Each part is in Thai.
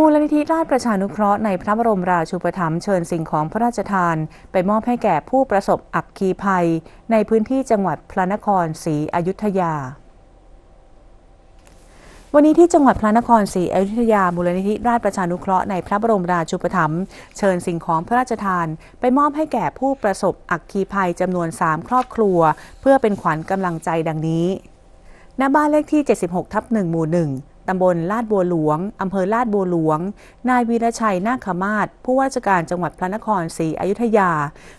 มูลนิธิราชประชานุเคราะห์ในพระบรมราชูปถัมภ์เชิญสิ่งของพระราชทาน ไปมอบให้แก่ผู้ประสบอักคีภัย ในพื้นที่จังหวัดพระนครศรีอยุธยาวันนี้ที่จังหวัดพระนครศรีอยุธยามูลนิธิราชประชานุเคราะห์ในพระบรมราชูปถัมภ์เชิญสิ่งของพระราชทาน ไปมอบให้แก่ผู้ประสบอักคีภัยจำนวน 3 ครอบครัว เพื่อเป็นขวัญกำลังใจดังนี้ ณ บ้านเลขที่ 76 ทับ1หมู่ 1 ตำบลลาดบัวหลวง อำเภอลาดบัวหลวง นายวีรชัยนาคมาศผู้ว่าราชการจังหวัดพระนครศรีอยุธยา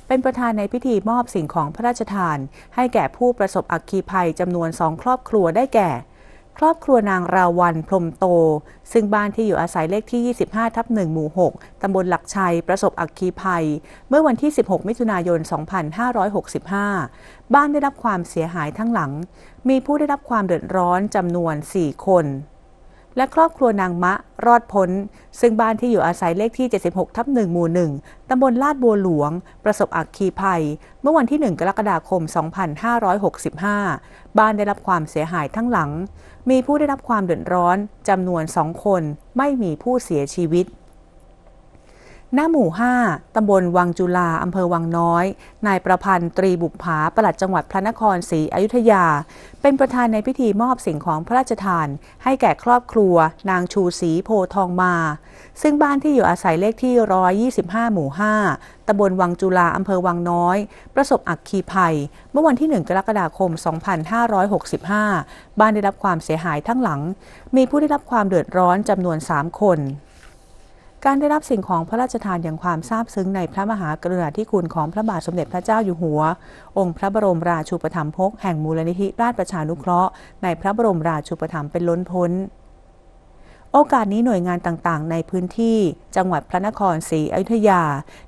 เป็นประธานในพิธีมอบสิ่งของพระราชทาน ให้แก่ผู้ประสบอัคคีภัยจำนวนสองครอบครัวได้แก่ ครอบครัวนางราวันพรมโต ซึ่งบ้านที่อยู่อาศัยเลขที่ 25 ทับ1หมู่ 6 ตำบลหลักชัย ประสบอัคคีภัย เมื่อวันที่ 16 มิถุนายน 2565 บ้านได้รับความเสียหายทั้งหลัง มีผู้ได้รับความเดือดร้อนจำนวน 4 คน และครอบครัวนางมะรอดพ้น ซึ่งบ้านที่อยู่อาศัยเลขที่ 76 ทับ1หมู่ 1 ตำบลลาดบัวหลวง ประสบอักคีภัย เมื่อวันที่ 1 กรกฎาคม 2565 บ้านได้รับความเสียหายทั้งหลัง มีผู้ได้รับความเดือดร้อนจำนวน 2 คน ไม่มีผู้เสียชีวิต หน้าหมู่ 5 ตำบลวังจุลา อำเภอวังน้อย นายประพันธ์ ตรีบุกผา ปลัดจังหวัดพระนครศรีอยุธยา เป็นประธานในพิธีมอบสิ่งของพระราชทาน ให้แก่ครอบครัว นางชูศรีโพทองมา ซึ่งบ้านที่อยู่อาศัยเลขที่ 125 หมู่ 5 ตำบลวังจุลา อำเภอวังน้อย ประสบอักคีภัย เมื่อวันที่ 1 กรกฎาคม 2565 บ้านได้รับความเสียหายทั้งหลัง มีผู้ได้รับความเดือดร้อนจำนวน 3 คน การได้รับสิ่งของพระราชทานอย่างความซาบซึ้งในพระมหากรุณาธิคุณของพระบาทสมเด็จพระเจ้าอยู่หัว องค์พระบรมราชูปถัมภกแห่งมูลนิธิราชประชานุเคราะห์ในพระบรมราชูปถัมภ์เป็นล้นพ้น โอกาสนี้หน่วยงานต่างๆ ในพื้นที่ จังหวัดพระนครศรีอยุธยา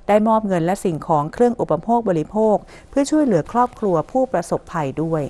ได้มอบเงินและสิ่งของเครื่องอุปโภคบริโภค เพื่อช่วยเหลือครอบครัวผู้ประสบภัยด้วย